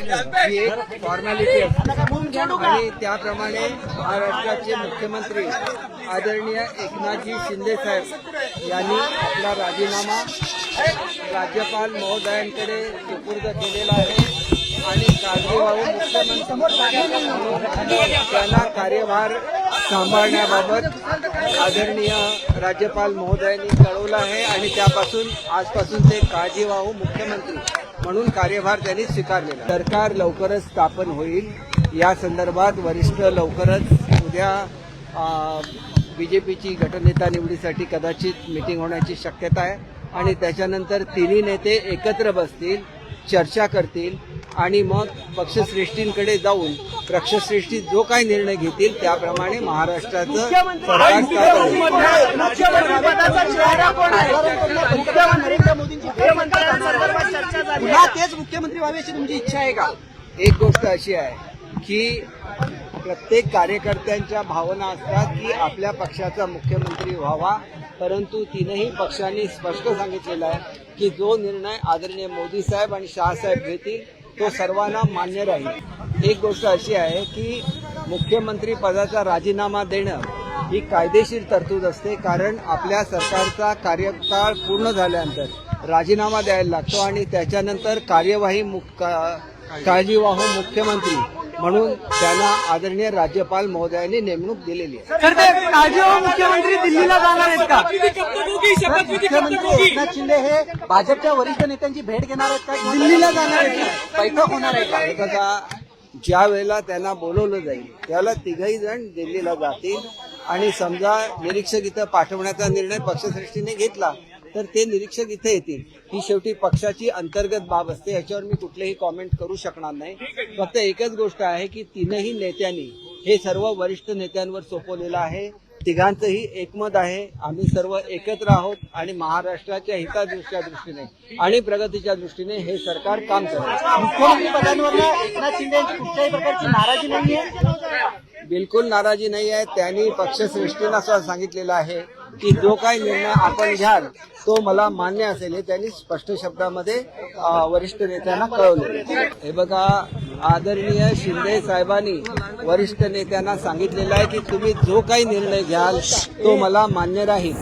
ही एक फॉर्मॅलिटी आहे. आणि त्याप्रमाणे महाराष्ट्राचे मुख्यमंत्री आदरणीय एकनाथजी शिंदे साहेब यांनी आपला राजीनामा राज्यपाल महोदयांकडे सुपूर्द केलेला आहे. आणि काळजीवाहू मुख्यमंत्री त्यांना कार्यभार सांभाळण्याबाबत आदरणीय राज्यपाल महोदयांनी कळवलं आहे आणि त्यापासून आजपासून ते काळजीवाहू मुख्यमंत्री म्हणून कार्यभार त्यांनी स्वीकारलेला सरकार लवकरच स्थापन होईल. या संदर्भात वरिष्ठ लवकरच उद्या बी जे पीची गटनेता निवडीसाठी कदाचित मिटिंग होण्याची शक्यता आहे. आणि त्याच्यानंतर तिन्ही नेते एकत्र बसतील चर्चा करतील. आणि मग पक्षश्रेष्ठींकडे जाऊन पक्षश्रेष्ठी जो काही निर्णय घेतील त्याप्रमाणे महाराष्ट्राचं पुन्हा तेच मुख्यमंत्री व्हावी अशी तुमची इच्छा आहे का? एक गोष्ट अशी आहे की प्रत्येक कार्यकर्त्यांच्या भावना असतात की आपल्या पक्षाचा मुख्यमंत्री व्हावा परंतु तीनही पक्षांनी स्पष्ट सांगितलेलं आहे की जो निर्णय आदरणीय मोदी साहेब आणि शहासाहेब घेतील तो सर्वांना मान्य राहील. एक गोष्ट अशी आहे की मुख्यमंत्री पदाचा राजीनामा देणं ही कायदेशीर तरतूद असते कारण आपल्या सरकारचा कार्यकाळ पूर्ण झाल्यानंतर राजीनामा द्यायला लागतो आणि त्याच्यानंतर कार्यवाही मुख का- काळजीवाहू मुख्यमंत्री म्हणून त्यांना आदरणीय राज्यपाल महोदयांनी नेमणूक दिलेली आहे. मुख्यमंत्री दिल्लीला जाणार आहेत का? एकनाथ शिंदे हे भाजपच्या वरिष्ठ नेत्यांची भेट घेणार आहेत का? दिल्लीला जाणार आहेत का? बैठक होणार आहे का? बघा ज्या वेळेला त्यांना बोलवलं जाईल त्याला तिघही जण दिल्लीला जातील. आणि समजा निरीक्षक इथं पाठवण्याचा निर्णय पक्षश्रेष्ठीने घेतला तर ते निरीक्षक इथे येतील. ही शेवटी पक्षाची अंतर्गत बाब असते याच्यावर मी कुठलेही कॉमेंट करू शकणार नाही. फक्त एकच गोष्ट आहे की तीनही नेत्यांनी हे सर्व वरिष्ठ नेत्यांवर सोपवलेलं आहे. तिघांचंही एकमत आहे. आम्ही सर्व एकत्र आहोत आणि महाराष्ट्राच्या हितादृष्ट्या दृष्टीने आणि प्रगतीच्या दृष्टीने हे सरकार काम करत मुख्यमंत्री पदांवर एकनाथ शिंदे यांची कुठल्याही प्रकारची नाराजी नाहीये. बिलकुल नाराजी नाही आहे. त्यांनी पक्षश्रेष्ठींना सुद्धा सांगितलेलं आहे की जो काही निर्णय आपण घ्याल तो मला मान्य असेल हे त्यांनी स्पष्ट शब्दामध्ये वरिष्ठ नेत्यांना कळवले. हे बघा आदरणीय शिंदे साहेबांनी वरिष्ठ नेत्यांना सांगितलेलं आहे की तुम्ही जो काही निर्णय घ्याल तो मला मान्य राहील.